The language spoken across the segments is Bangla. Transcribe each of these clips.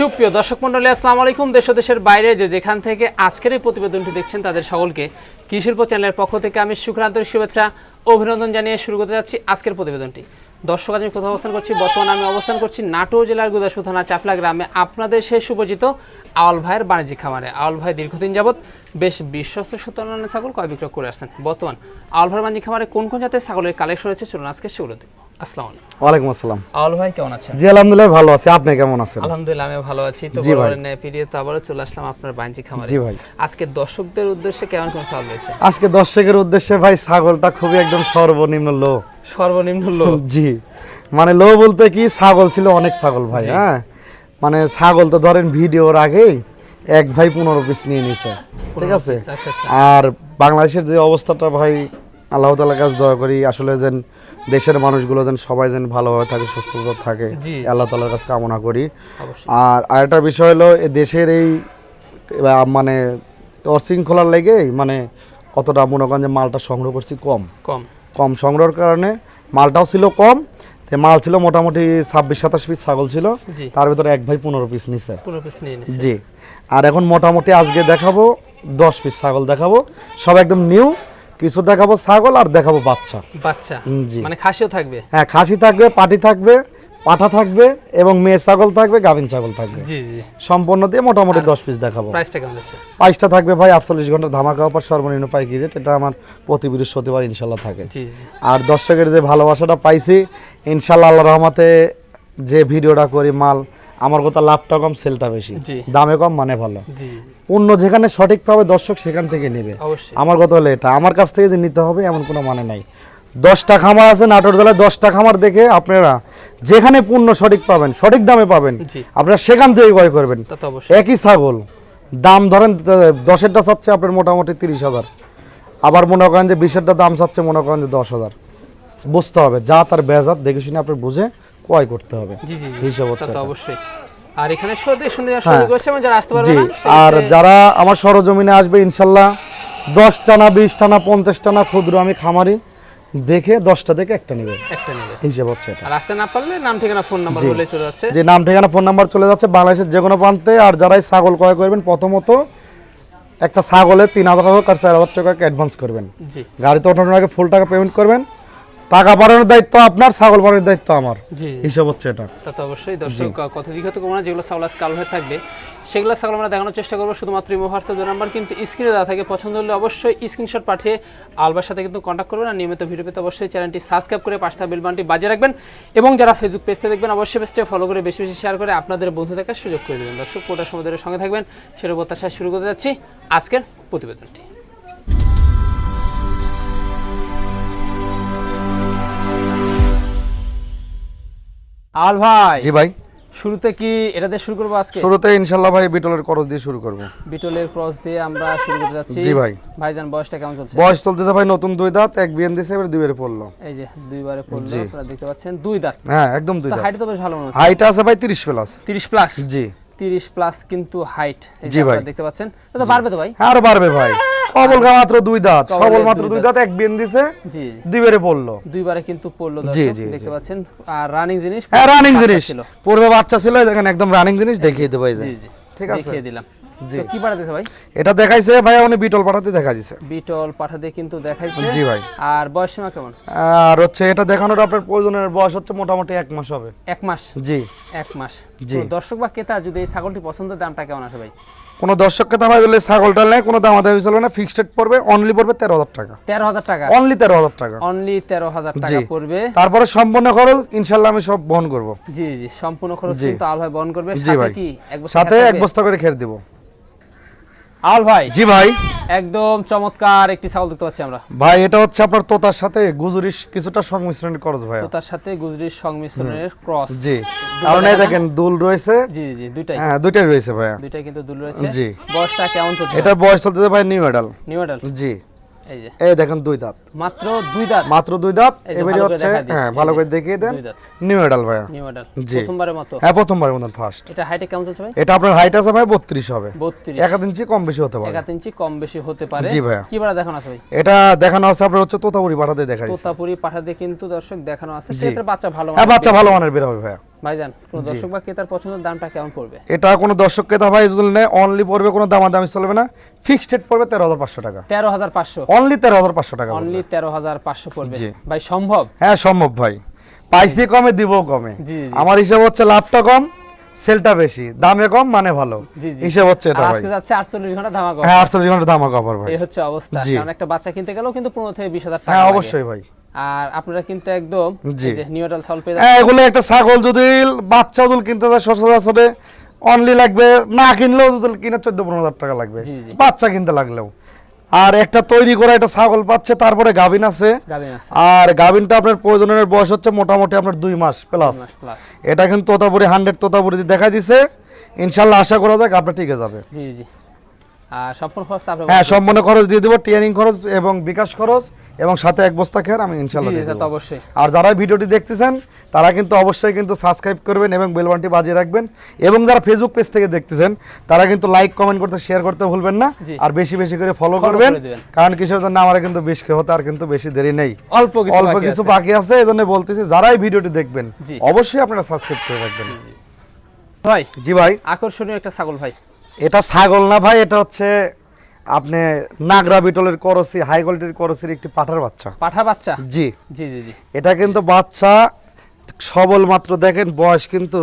সুপ্রিয় দর্শক মন্ডলী আসসালামু আলাইকুম। দেশ দেশের বাইরে যে যেখান থেকে আজকের এই প্রতিবেদনটি দেখছেন, তাদের সকলকে কৃষিল্প চ্যানেলের পক্ষ থেকে আমি সুখান্তরিক শুভেচ্ছা, অভিনন্দন জানিয়ে শুরু করতে যাচ্ছি আজকের প্রতিবেদনটি। দর্শক, আজ আমি কোথাও অবস্থান করছি? বর্তমানে আমি অবস্থান করছি নাটোর জেলার গুদাসু থানা চাপলা গ্রামে। আপনাদের সে সুপরিচিত আওয়াল ভাইয়ের বাণিজ্যিক খামারে। আওয়াল ভাই দীর্ঘদিন যাবৎ বেশ বিশ্বস্ত সত্যানন্দ ছাগল কয় বিক্রয় করে আসছেন। বর্তমান আওয়াল ভাইয়ের বাণিজ্যিক খামারে কোন কোন জাতের ছাগলের কালেকশন রয়েছে? চলুন আজকে সেগুলো দেখব। আসসালামু আলাইকুম। ওয়ালাইকুম আসসালাম। আওয়াল ভাই কেমন আছেন? জি আলহামদুলিল্লাহ ভালো আছি। আপনি কেমন আছেন? আলহামদুলিল্লাহ আমি ভালো আছি। তো জি ভাই। বরাবরের ন্যায় পিরিয়ড তো আবারও চলে আসলাম আপনার বাণিজ্যিক খামারে। জি ভাই। আজকে দর্শকদের উদ্দেশ্যে কেমন কোন সাল রয়েছে? আজকে দর্শকের উদ্দেশ্যে ভাই ছাগলটা খুবই একদম সর্বনিম্ন লো। সর্বনিম্ন লো। জি। মানে লো বলতে কি ছাগল ছিল অনেক ছাগল ভাই হ্যাঁ? মানে ছাগল তো ধরেন ভিডিওর আগেই এক ভাই পনেরো পিস নিয়ে নিছে ঠিক আছে? আচ্ছা আচ্ছা। আর বাংলাদেশের যে অবস্থাটা ভাই আল্লাহ তালার কাছে দয়া করি আসলে যেন দেশের মানুষগুলো যেন সবাই যেন ভালোভাবে থাকে সুস্থতা থাকে। আল্লাহ তালার কাছে কামনা করি। আর আরেকটা বিষয় হলো দেশের এই মানে অশৃঙ্খলার লেগে মানে অতটা মনে করেন যে মালটা সংগ্রহ করছি কম। কম। কম সংগ্রহের কারণে মালটাও ছিল কম মাল ছিল মোটামুটি ছাব্বিশ সাতাশ পিস ছাগল ছিল তার ভিতরে এক ভাই পনেরো পিস নিছে। জি। আর এখন মোটামুটি আজকে দেখাবো দশ পিস ছাগল দেখাবো সব একদম নিউ কিছু দেখাবো ছাগল আর দেখাবো বাচ্চা। বাচ্চা? জি। মানে খাসিও থাকবে? হ্যাঁ খাসি থাকবে পাটি থাকবে পাঠা থাকবে এবং মেয়ে ছাগল থাকবে গাভিন ছাগল থাকবে। জি জি। সম্পূর্ণ দিয়ে মোটামুটি দশ পিস দেখাবো। প্রাইসটা কেমন আছে পাঁচটা থাকবে ভাই আটচল্লিশ ঘণ্টা ধামাকা অফার সর্বনিম্ন পাইকারি রেট এটা আমার প্রতি বৃহস্পতিবার ইনশাল্লাহ থাকে। আর দর্শকের যে ভালোবাসাটা পাইছি ইনশাল্লাহ আল্লাহ রহমতে যে ভিডিওটা করি মাল আমার কথা লাভটা কম সেলটা বেশি। দামে কম মানে ভালো। অন্য যেখানে সঠিক পাবে দর্শক সেখান থেকে নেবে। আমার কথা হলো এটা। আমার কাছ থেকে যে নিতে হবে এমন কোনো মানে নাই। দশটা খামার আছে নাটোর জেলায় দশটা খামার দেখে আপনারা যেখানে পূর্ণ সঠিক পাবেন সঠিক দামে পাবেন আপনারা সেখান থেকে ক্রয় করবেন। একই ছাগল দাম ধরেন দশেরটা চাচ্ছে আপনার মোটামুটি তিরিশ হাজার। আবার মনে করেন যে বিশেরটা দাম চাচ্ছে মনে করেন যে দশ হাজার। বুঝতে হবে যা তার বেজাত দেখে শুনে আপনার বুঝে ক্রয় করতে হবে। হিসাব। অবশ্যই। আর এখানে সৌদি শুনে শুরু করেছে এবং যারা আসতে পারবে না আর যারা আমার সরজমিনে আসবে ইনশাল্লাহ দশ টানা বিশ টানা পঞ্চাশ টানা ক্ষুদ্র আমি খামারি দেখে দশটা থেকে একটা নেবে। একটা নেবে। হিসাব হচ্ছে এটা। আর আসতে না পারলে নাম ঠিকানা ফোন নাম্বার বলে চলে যাচ্ছে। যে নাম ঠিকানা ফোন নাম্বার চলে যাচ্ছে বাংলাদেশের যে কোনো প্রান্তে। আর যারাই ছাগল ক্রয় করবেন প্রথমত একটা ছাগলে তিন হাজার টাকা আর চার হাজার টাকা অ্যাডভান্স করবেন। গাড়িতে ওঠানোর আগে ফুল টাকা পেমেন্ট করবেন। টাকা বাড়ানোর দায়িত্ব আপনার ছাগল বাড়ানোর দায়িত্ব আমার। হিসাব হচ্ছে এটা। তা তো অবশ্যই দর্শক কত বিগত কমনা যেগুলো সাউলাস কাল হয়ে থাকবে সেগুলো ছাগল আমরা দেখানোর চেষ্টা করব শুধুমাত্র ইমো হোয়াটসঅ্যাপ নাম্বার কিন্তু স্ক্রিনে দেওয়া থাকে পছন্দ হলে অবশ্যই স্ক্রিনশট পাঠিয়ে আলবার সাথে কিন্তু কন্ট্যাক্ট করবেন আর নিয়মিত ভিডিও পেতে অবশ্যই চ্যানেলটি সাবস্ক্রাইব করে পাশটা বেল বাটনটি বাজিয়ে রাখবেন। এবং যারা ফেসবুক পেজতে দেখবেন অবশ্যই পেজটা ফলো করে বেশি বেশি শেয়ার করে আপনাদের বন্ধু দেখার সুযোগ করে দেবেন। দর্শক কোটা সমুদ্রের সঙ্গে থাকবেন সেটা প্রত্যাশা শুরু করতে যাচ্ছি আজকের প্রতিবেদনটি। আল ভাই জি ভাই। শুরুতে কি এটা দিয়ে শুরু করব আজকে? শুরুতে ইনশাল্লাহ ভাই বিটলের খরচ দিয়ে শুরু করব। বিটলের ক্রস দিয়ে আমরা শুরু করতে যাচ্ছি। জি ভাই। ভাইজান বয়সটা কেমন চলছে? বয়স চলতেছে ভাই নতুন দুই দাঁত এক বিএন দিছে এবার দুইবারে পড়ল। এই যে দুইবারে পড়ল। আপনারা দেখতে পাচ্ছেন দুই দাঁত। হ্যাঁ একদম দুই দাঁত। হাইট তো বেশ ভালো মনে হচ্ছে। হাইট আছে ভাই তিরিশ প্লাস তিরিশ প্লাস জি। তিরিশ প্লাস কিন্তু হাইট জি ভাই। দেখতে পাচ্ছেন তো বাড়বে তো ভাই? হ্যাঁ, আরও বাড়বে ভাই। কবল মাত্র দুই দাঁত সবল মাত্র দুই দাঁত এক বিএন দিছে জি। দুইবারে পড়ল। দুইবারে কিন্তু পড়ল জি, জি, দেখতে পাচ্ছেন আর রানিং জিনিস হ্যাঁ রানিং জিনিস। পূর্বে বাচ্চা ছিল দেখেন একদম রানিং জিনিস দেখিয়ে দেবো এই যে। ঠিক আছে? দেখিয়ে দিলাম। তো কি পাঠাতেছে ভাই? এটা দেখাইছে ভাই উনি বিটল পাঠাতে দেখা দিছে। বিটল পাঠাতে কিন্তু দেখাইছে। জি ভাই। আর বয়স সীমা কেমন? আর হচ্ছে এটা দেখানোর আপনার প্রয়োজনের বয়স হচ্ছে মোটামুটি এক মাস হবে। এক মাস? জি। এক মাস। জি। দর্শক বা ক্রেতার যদি এই ছাগলটি পছন্দের দামটা কেমন আসে ভাই? কোনো দর্শককে দামাই দিলে ছাগলটা নেয় কোনো দামা দামি চলবে না ফিক্সড রেট পড়বে অনলি পড়বে তেরো হাজার টাকা। তেরো হাজার টাকা। অনলি তেরো হাজার টাকা। অনলি তেরো হাজার টাকা পড়বে। তারপরে সম্পূর্ণ খরচ ইনশাল্লাহ আমি সব বহন করব। জি জি সম্পূর্ণ খরচ। কিন্তু আলহায় বহন করবে। সাথে কি? এক সাথে এক বস্তা করে খেয়ে দিব। আল ভাই জি ভাই। একদম চমৎকার একটি ছাগল দেখতে পাচ্ছি আমরা। ভাই এটা হচ্ছে আপনার তোতার সাথে গুজরির কিছুটা সংমিশ্রণ ক্রস ভাই তোতার সাথে গুজরির সংমিশ্রণের ক্রস জি। কারণ এই দেখেন দুল রয়েছে। জি জি দুইটাই। হ্যাঁ দুইটাই রয়েছে ভাইয়া। দুইটাই কিন্তু দুল রয়েছে। জি। বয়সটা কেমন চলছে? এটা বয়স চলছে ভাই নিউ এডাল নিউ মডেল জি। এই দেখেন দুই দাঁত। মাত্র দুই দাঁত। মাত্র দুই দাঁত। এবারে হচ্ছে হ্যাঁ ভালো করে দেখিয়ে দেন। নিউ এডাল ভাইয়া। নিউ প্রথমবারের মতো। হ্যাঁ প্রথমবারের মতন ফার্স্ট এটা হাইটে কেমন চলছে ভাই? এটা আপনার হাইট আছে ভাই বত্রিশ হবে। বত্রিশ। এক আধ ইঞ্চি কম বেশি হতে পারে। এক ইঞ্চি কম বেশি হতে পারে। জি ভাইয়া। কি বারা দেখানো আছে ভাই? এটা দেখানো আছে আপনার হচ্ছে তোতাপুরি পাঠাতে দেখা তোতাপুরি পাঠাতে কিন্তু দর্শক দেখানো আছে। সেক্ষেত্রে বাচ্চা ভালো হ্যাঁ বাচ্চা ভালো মানের বের হবে ভাইয়া। ভাইজান কোন দর্শক বা ক্রেতার পছন্দের দামটা কেমন পড়বে? এটা কোনো দর্শক ক্রেতা ভাই যদি নেয় অনলি পড়বে কোনো দামাদামি চলবে না। ফিক্সড রেট পড়বে তেরো হাজার পাঁচশো টাকা। তেরো হাজার পাঁচশো? অনলি তেরো হাজার পাঁচশো টাকা অনলি তেরো হাজার পাঁচশো পড়বে। ভাই সম্ভব? হ্যাঁ সম্ভব ভাই। পাইছি কমে দিব কমে। আমার হিসাব হচ্ছে লাভটা কম সেলটা বেশি। দামে কম মানে ভালো। হিসাব হচ্ছে এটা ভাই। আজকে যাচ্ছে আটচল্লিশ ঘণ্টা ধামাকা হ্যাঁ আটচল্লিশ ঘণ্টা দামা কভার ভাই। এই হচ্ছে অবস্থা। কারণ একটা বাচ্চা কিনতে গেলেও কিন্তু পনেরো থেকে বিশ হাজার টাকা হ্যাঁ অবশ্যই ভাই। আর আপনারা কিন্তু একদম জি। নিউটাল চাউল পেয়ে এগুলো একটা ছাগল যদি বাচ্চা যদি কিনতে যায় সচরাচরে অনলি লাগবে না কিনলেও যদি কিনে চোদ্দ পনেরো হাজার টাকা লাগবে। বাচ্চা কিনতে লাগলেও। আর একটা তৈরি করা একটা ছাগল পাচ্ছে তারপরে গাভিন আছে। আর গাভিনটা আপনার প্রয়োজনের বয়স হচ্ছে মোটামুটি আপনার দুই মাস প্লাস এটা কিন্তু তোতাপুরি হান্ড্রেড তোতাপুরি দেখা দিছে। ইনশাল্লাহ আশা করা যাক আপনার ঠিক যাবে। জি জি। আর সম্পূর্ণ খরচ হ্যাঁ সম্পূর্ণ খরচ দিয়ে দেবো ট্রেনিং খরচ এবং বিকাশ খরচ। এবং সাথে এক বস্তা খেয়ার আমি ইনশাল্লাহ। অবশ্যই। আর যারা ভিডিওটি দেখতেছেন তারা কিন্তু অবশ্যই কিন্তু সাবস্ক্রাইব করবেন এবং বেলবানটি বাজিয়ে রাখবেন। এবং যারা ফেসবুক পেজ থেকে দেখতেছেন তারা কিন্তু লাইক কমেন্ট করতে শেয়ার করতে ভুলবেন না। আর বেশি বেশি করে ফলো করবেন। কারণ কিসের জন্য আমার কিন্তু বেশ হতে আর কিন্তু বেশি দেরি নেই। অল্প কিছু অল্প কিছু বাকি আছে এই জন্য বলতেছি যারাই ভিডিওটি দেখবেন অবশ্যই আপনারা সাবস্ক্রাইব করে রাখবেন। ভাই জি ভাই। আকর্ষণীয় একটা ছাগল ভাই। এটা ছাগল না ভাই এটা হচ্ছে আপনি নাগরা বিটলের করসি হাই কোয়ালিটির করসির একটি পাঠার বাচ্চা। পাঠা বাচ্চা? জি। জি জি জি। এটা কিন্তু বাচ্চা সবল মাত্র দেখেন বয়স কিন্তু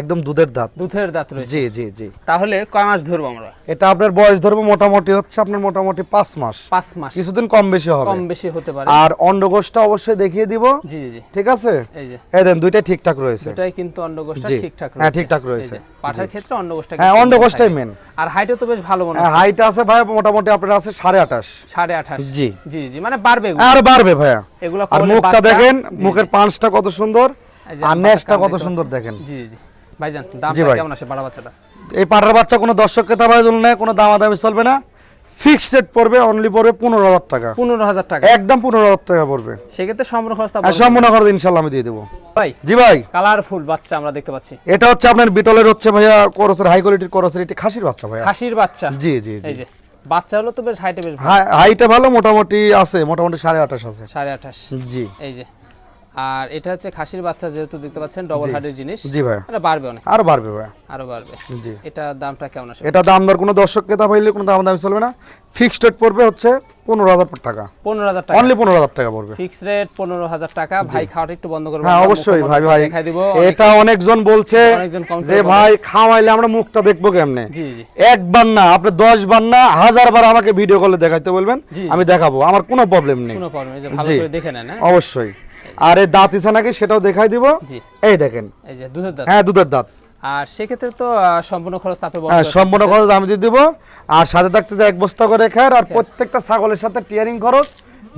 একদম দুধের দাঁত। দুধের দাঁত রয়েছে। জি জি জি। তাহলে কয় মাস ধরবো আমরা? এটা আপনার বয়স ধরবো মোটামুটি হচ্ছে আপনার মোটামুটি পাঁচ মাস। পাঁচ মাস। কিছুদিন কম বেশি হবে। কম বেশি হতে পারে। আর অন্ডকোষটা অবশ্যই দেখিয়ে দিব। জি জি ঠিক আছে? এই যে। এই দেন দুইটাই ঠিকঠাক রয়েছে। এটাই কিন্তু অন্ডকোষটা জি। ঠিকঠাক হ্যাঁ, ঠিকঠাক রয়েছে। পাঠার ক্ষেত্রে অন্ডকোষটা হ্যাঁ ঠিকঠাক। মেন আর হাইটও তো বেশ ভালো মনে হয় হাইট আছে ভাই মোটামুটি আপনার আছে সাড়ে আঠাশ। সাড়ে আঠাশ। জি। জি জি মানে বাড়বে আর বাড়বে ভাইয়া। এগুলো আর মুখটা দেখেন মুখের পাঁচটা কত সুন্দর। আর নেসটা কত সুন্দর দেখেন। জি জি। ভাইজান জি দামটা কেমন আসে বাড়া বাচ্চাটা? এই পাটার বাচ্চা কোনো দর্শক ক্রেতা ভাই জন্য নেয় কোনো দামাদামি চলবে না। ফিক্সড রেট পড়বে অনলি পড়বে পনেরো হাজার টাকা। পনেরো হাজার টাকা। একদম পনেরো হাজার টাকা পড়বে। সেক্ষেত্রে সম্পূর্ণ বলবেন। সম্পূর্ণ খরচ ইনশাল্লাহ আমি দিয়ে দেবো। ভাই জি ভাই। কালারফুল বাচ্চা আমরা দেখতে পাচ্ছি। এটা হচ্ছে আপনার বিটলের হচ্ছে ভাইয়া করসের হাই কোয়ালিটির করসের এটি খাসির বাচ্চা ভাইয়া। খাসির বাচ্চা। জি জি জি। বাচ্চা হলো তো বেশ হাইটে বেশ হাই- হাইটে ভালো মোটামুটি আছে মোটামুটি সাড়ে আঠাশ আছে। সাড়ে আঠাশ। জি। এই যে আর এটা হচ্ছে খাসির বাচ্চা যেহেতু দেখতে পাচ্ছেন ডবল জি। হার্টের জিনিস। জি ভাইয়া। এটা বাড়বে অনেক। আরও বাড়বে ভাইয়া। আরও বাড়বে। জি। এটার দামটা কেমন আসে এটা দাম দর কোনো দর্শক ক্রেতা পাইলে কোনো দাম দামি চলবে না। ফিক্সড রেট পড়বে হচ্ছে পনেরো হাজার টাকা। পনেরো হাজার টাকা। অনলি পনেরো হাজার টাকা পড়বে। ফিক্স রেট পনেরো হাজার টাকা। ভাই খাওয়াটা একটু বন্ধ করব হ্যাঁ অবশ্যই ভাই ভাই। দেখাই দিব। এটা অনেকজন বলছে যে ভাই খাওয়াইলে আমরা মুখটা দেখব কেমনে? জি জি। একবার না আপনি দশ বার না হাজার বার আমাকে ভিডিও কলে দেখাইতে বলবেন। আমি দেখাবো। আমার কোনো প্রবলেম নেই। কোনো প্রবলেম ভালো করে দেখে নেন হ্যাঁ। অবশ্যই। আর এই দাঁত ইসা নাকি সেটাও দেখাই দিব। এই দেখেন। এই যে দুধের দাঁত। হ্যাঁ দুধের দাঁত। আর সেক্ষেত্রে তো সম্পূর্ণ খরচ তাপে হ্যাঁ সম্পূর্ণ খরচ আমি দিয়ে দিব। আর সাথে থাকতে যে এক বস্তা করে খায় আর প্রত্যেকটা ছাগলের সাথে টিয়ারিং খরচ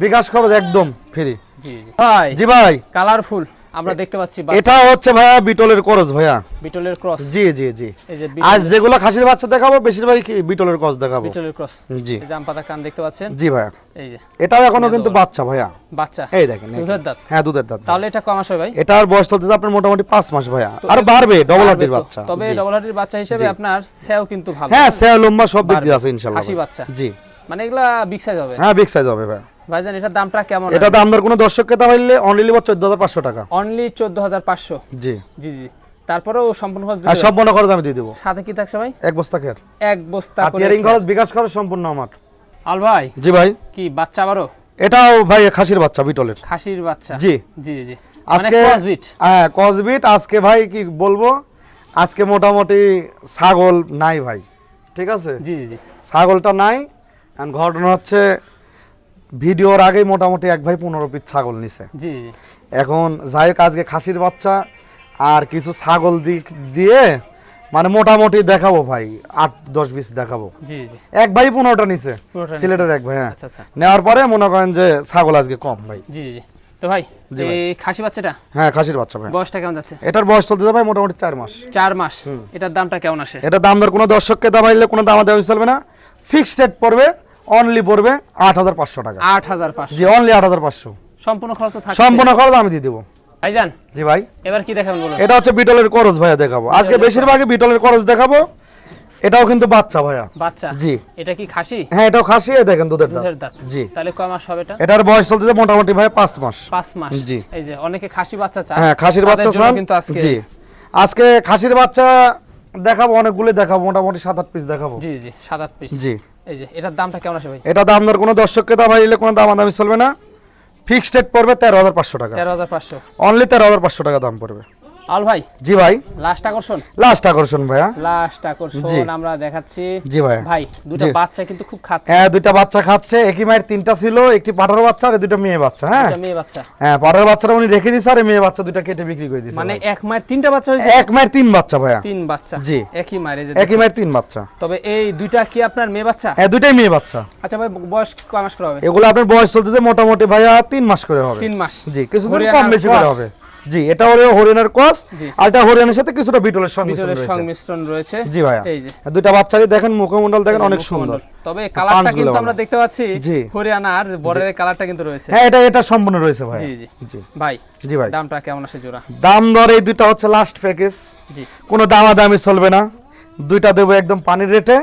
বিকাশ খরচ একদম ফ্রি জি ভাই জি ভাই। কালারফুল আমরা দেখতে পাচ্ছি এটা হচ্ছে ভাইয়া বিটলের খরচ ভাইয়া। বিটলের ক্রস। জি জি জি। আজ যেগুলো খাসির বাচ্চা দেখাবো বেশিরভাগই কি বিটলের কস দেখাবো। বিটলের ক্রস। জি। আম পাতা কান দেখতে পাচ্ছেন? জি ভাইয়া। এই যে। এটাও এখনও কিন্তু বাচ্চা ভাইয়া। বাচ্চা। এই দেখেন দুধের দাঁত। হ্যাঁ দুধের দাঁত। তাহলে এটা কম আসবে ভাই? এটার বয়স চলতেছে আপনার মোটামুটি পাঁচ মাস ভাইয়া। আর বাড়বে ডবল বাড়বে বাচ্চা। তবে ডবল হার্টির বাচ্চা হিসেবে আপনার সেও কিন্তু ভালো। হ্যাঁ সে লম্বা সব দিক দিয়ে আছে ইনশাল্লাহ খাসি বাচ্চা। জি। মানে এগুলা বিগ সাইজ হবে। হ্যাঁ বিগ সাইজ হবে ভাই ভাইজান এটার দামটা কেমন? এটা দাম দর কোনো দর্শক ক্রেতা হইলে অনলি লিবার চোদ্দ হাজার পাঁচশো টাকা। অনলি চোদ্দ হাজার পাঁচশো? জি। জি জি। তারপরেও সম্পূর্ণ খরচ আর সম্পূর্ণ খরচ আমি দিয়ে দেবো। সাথে কি থাকছে ভাই? এক বস্তা খের। এক বস্তা করে টিয়ারিং খরচ বিকাশ খরচ সম্পূর্ণ আমার। আল ভাই? জি ভাই। কি বাচ্চা আবারও? এটাও ভাই খাসির বাচ্চা বিটলের। খাসির বাচ্চা? জি। জি জি মানে আজকে ক্রসবিট হ্যাঁ কসবিট আজকে ভাই কি বলব? আজকে মোটামুটি ছাগল নাই ভাই। ঠিক আছে? জি জি ছাগলটা নাই। ঘটনা হচ্ছে ভিডিওর আগেই মোটামুটি এক ভাই পনেরো পিস ছাগল নিছে। জি। এখন যাই হোক আজকে খাসির বাচ্চা আর কিছু ছাগল দিক দিয়ে মানে মোটামুটি দেখাবো ভাই আট দশ পিস দেখাবো। এক ভাই পনেরোটা নিছে সিলেটের এক ভাই হ্যাঁ। আচ্ছা আচ্ছা। নেওয়ার পরে মনে করেন যে ছাগল আজকে কম ভাই। জি জি। তো ভাই এই খাসি বাচ্চাটা? হ্যাঁ খাসির বাচ্চা ভাই। বয়সটা কেমন যাচ্ছে? এটার বয়স চলতেছে ভাই মোটামুটি মাস। মাস। এটার দামটা কেমন আসে? এটা দাম দর কোনো দর্শককে দাবাইলে কোনো দাম দেওয়া চলবে না। ফিক্সড রেট পড়বে অনলি পড়বে আট হাজার পাঁচশো টাকা। আট হাজার পাঁচশো। জি অনলি আট হাজার পাঁচশো। সম্পূর্ণ খরচ সম্পূর্ণ খরচ আমি দিয়ে দেবো। ভাইজান? জি ভাই। এবার কি দেখাবেন বলুন? এটা হচ্ছে বিটলের করজ ভাইয়া দেখাবো। আজকে বেশিরভাগই বিটলের করজ দেখাবো। এটাও কিন্তু বাচ্চা ভাইয়া। বাচ্চা? জি। এটা কি খাসি? হ্যাঁ এটাও খাসি এই দেখেন দুধের দাঁত। জি। তাহলে কয় মাস হবে এটা? এটার বয়স চলতেছে মোটামুটি ভাই পাঁচ মাস। পাঁচ মাস। জি। এই যে অনেকে খাসি বাচ্চা চায় হ্যাঁ খাসির বাচ্চা চান। কিন্তু আজকে জি। আজকে খাসির বাচ্চা দেখাবো অনেকগুলো দেখাবো মোটামুটি সাত আট পিস দেখাবো। জি জি সাত আট পিস জি। এই যে এটার দামটা কেমন আসে ভাই? এটা দাম দর কোনো দর্শককে দাম হারিলে কোনো দাম দামি চলবে না। ফিক্সড রেট পড়বে তেরো হাজার পাঁচশো টাকা। তেরো হাজার পাঁচশো। অনলি তেরো হাজার পাঁচশো টাকা দাম পড়বে। আল ভাই জি ভাই। লাস্ট আকর্ষণ? লাস্ট আকর্ষণ ভাইয়া। লাস্ট আকর্ষণ আমরা দেখাচ্ছি। জি ভাইয়া ভাই দুটো বাচ্চা কিন্তু খুব খাচ্ছে। হ্যাঁ দুইটা বাচ্চা খাচ্ছে। একই মায়ের তিনটা ছিল একটি পাঠার বাচ্চা আর দুইটা মেয়ে বাচ্চা হ্যাঁ? মেয়ে বাচ্চা। হ্যাঁ পাঠার বাচ্চাটা উনি রেখে আর মেয়ে বাচ্চা দুইটা কেটে বিক্রি করে মানে এক মায়ের তিনটা বাচ্চা হয়েছে? এক মায়ের তিন বাচ্চা ভাইয়া। তিন বাচ্চা। জি। একই মায়ের একই মায়ের তিন বাচ্চা। তবে এই দুইটা কি আপনার মেয়ে বাচ্চা? হ্যাঁ দুইটাই মেয়ে বাচ্চা। আচ্ছা ভাই বয়স কয় মাস করে হবে? এগুলো আপনার বয়স চলতেছে মোটামুটি ভাইয়া তিন মাস করে হবে। তিন মাস। জি কিছুদিন কম বেশি করে হবে। জি এটা হলো হরিয়ানার ক্রস। আর এটা হরিয়ানার সাথে কিছুটা বিটলের সংমিশ্রণ রয়েছে। সংমিশ্রণ রয়েছে। জি ভাইয়া। এই যে। দুইটা বাচ্চারই দেখেন মুখমণ্ডল দেখেন অনেক সুন্দর। তবে কালারটা কিন্তু আমরা দেখতে পাচ্ছি বর্ডারের কালারটা কিন্তু রয়েছে। হ্যাঁ এটা এটা সম্পূর্ণ রয়েছে ভাই জি জি। ভাই জি ভাই। দামটা কেমন আসে জোড়া? দাম দর এই দুইটা হচ্ছে লাস্ট প্যাকেজ জি। কোনো দামাদামি চলবে না। দুইটা দেবো একদম পানির রেটে।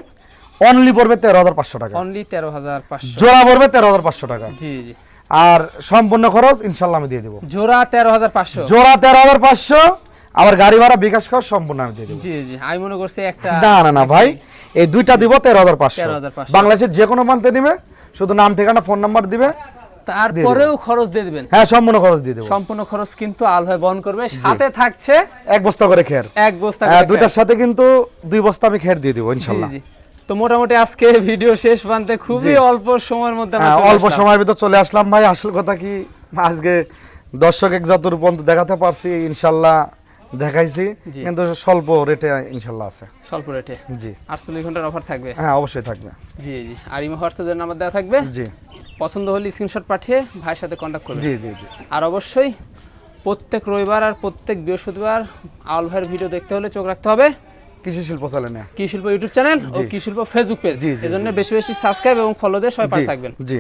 অনলি পড়বে তেরো হাজার পাঁচশো টাকা। অনলি তেরো হাজার পাঁচশো। জোড়া পড়বে তেরো হাজার পাঁচশো টাকা। জি জি। আর সম্পূর্ণ খরচ ইনশাল্লাহ আমি দিয়ে দেবো। জোড়া তেরো হাজার পাঁচশো। জোড়া তেরো হাজার পাঁচশো আবার গাড়ি ভাড়া বিকাশ খরচ সম্পূর্ণ আমি দিয়ে দেবো। জি জি আমি মনে করছি একটা না না না ভাই এই দুইটা দিব তেরো হাজার পাঁচশো। বাংলাদেশের যে কোনো প্রান্তে নিবে শুধু নাম ঠিকানা ফোন নাম্বার দিবে তারপরেও খরচ দিয়ে দিবেন। হ্যাঁ সম্পূর্ণ খরচ দিয়ে দেবো। সম্পূর্ণ খরচ কিন্তু আল ভাই বহন করবে। সাথে থাকছে এক বস্তা করে খের। এক বস্তা হ্যাঁ, দুইটার সাথে কিন্তু দুই বস্তা আমি খের দিয়ে দিব ইনশাল্লাহ। তো মোটামুটি আজকে ভিডিও শেষ প্রান্তে খুবই অল্প সময়ের মধ্যে হ্যাঁ, অল্প সময়ের ভিতর চলে আসলাম ভাই। আসল কথা কি আজকে দর্শক এক যতটুকু পর্যন্ত দেখাতে পারছি ইনশাল্লাহ দেখাইছি। কিন্তু স্বল্প রেটে ইনশাল্লাহ আছে। স্বল্প রেটে? জি। আটচল্লিশ ঘণ্টার অফার থাকবে? হ্যাঁ অবশ্যই থাকবে। জি জি। আর ইমো হোয়াটসঅ্যাপের নাম্বার দেওয়া থাকবে? জি। পছন্দ হলে স্ক্রিনশট পাঠিয়ে ভাইয়ের সাথে কন্ট্যাক্ট করবে জি জি জি। আর অবশ্যই প্রত্যেক রবিবার আর প্রত্যেক বৃহস্পতিবার আউল ভাইয়ের ভিডিও দেখতে হলে চোখ রাখতে হবে। কৃষি শিল্প চ্যানেলে কৃষি শিল্প ইউটিউব চ্যানেল ও কৃষি শিল্প ফেসবুক পেজ এজন্য বেশি বেশি সাবস্ক্রাইব এবং ফলো দিয়ে সবাই পাশে থাকবেন। জি।